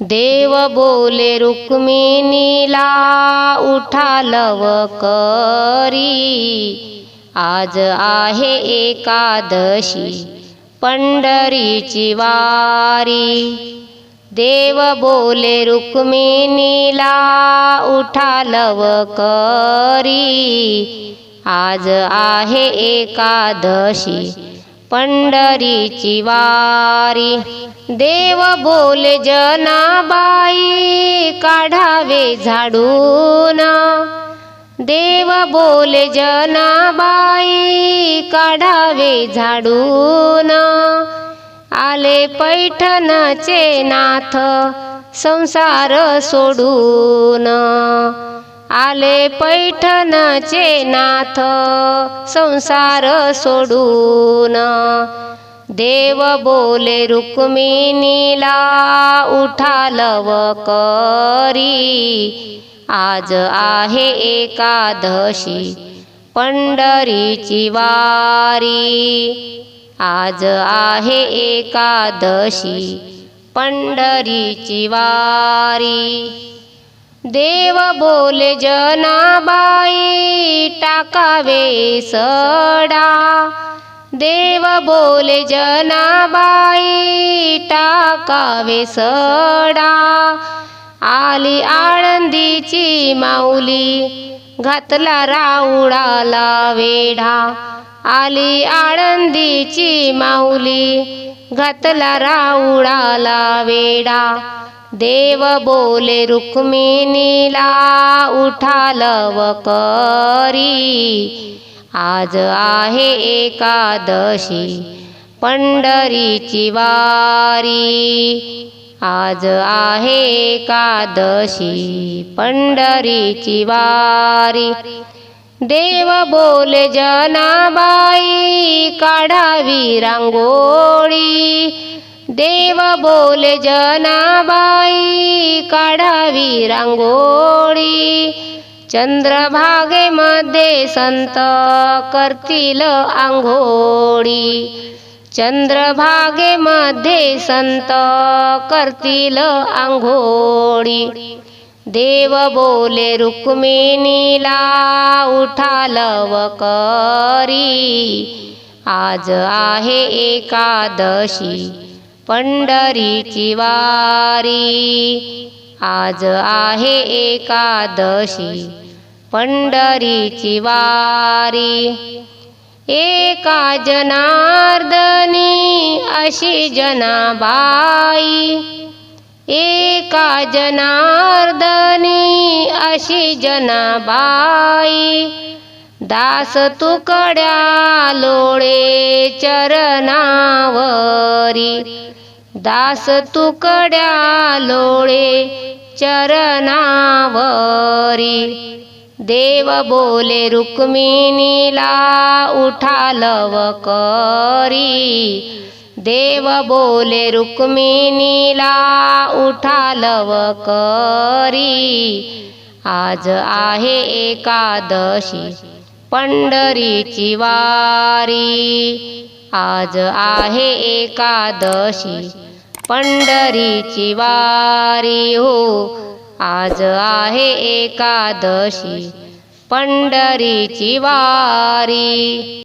देव बोले रुक्मिणीला उठालव करी. आज आहे एकादशी पंढरीची वारी. देव बोले रुक्मिणीला उठालव करी. आज आहे एकादशी पंढरीची वारी. देव बोले जनाबाई काढावे झाडून. देव बोले जनाबाई काढावे झाडून. आले पैठणचे नाथ संसार सोडून. आले पैठणचे नाथ संसार सोडून. देव बोले रुक्मिणीला उठालव करी आज आहे एकादशी पंढरीची वारी. आज आहे एकादशी पंढरीची वारी. देव बोले जनाबाई टाकावे सडा. देव बोले जनाबाई टाकावे सडा. आली आळंदीची माऊली घातला राऊळाला वेढा आली आळंदीची माऊली घातला राऊळाला वेढा देव बोले रुक्मिणीला उठालव करी. आज आहे एकादशी पंढरीची वारी. आज आहे एकादशी पंढरीची वारी. देव बोले जनाबाई काढावी रांगोळी. देव बोले जनाबाई काढावी रांगोळी. चंद्रभागेमध्ये संत करतील आंघोळी. चंद्रभागेमध्ये संत करतील आंघोळी. देव बोले रुक्मिणीला उठालव करी. आज आहे एकादशी पंढरीची वारी. आज आहे एकादशी पंढरीची वारी. एका जनार्दनी अशी जनाबाई. एका जनार्दनी अशी जनाबाई. दास तुकड्या लोळे चरणावरी. दास तुकड्या लोळे चरणावरी. देव बोले रुक्मिणीला उठालव करी. देव बोले रुक्मिणीला उठालव करी. आज आहे एकादशी पंढरीची वारी. आज आहे एकादशी पंढरीची वारी हो. आज आहे एकादशी पंढरीची वारी.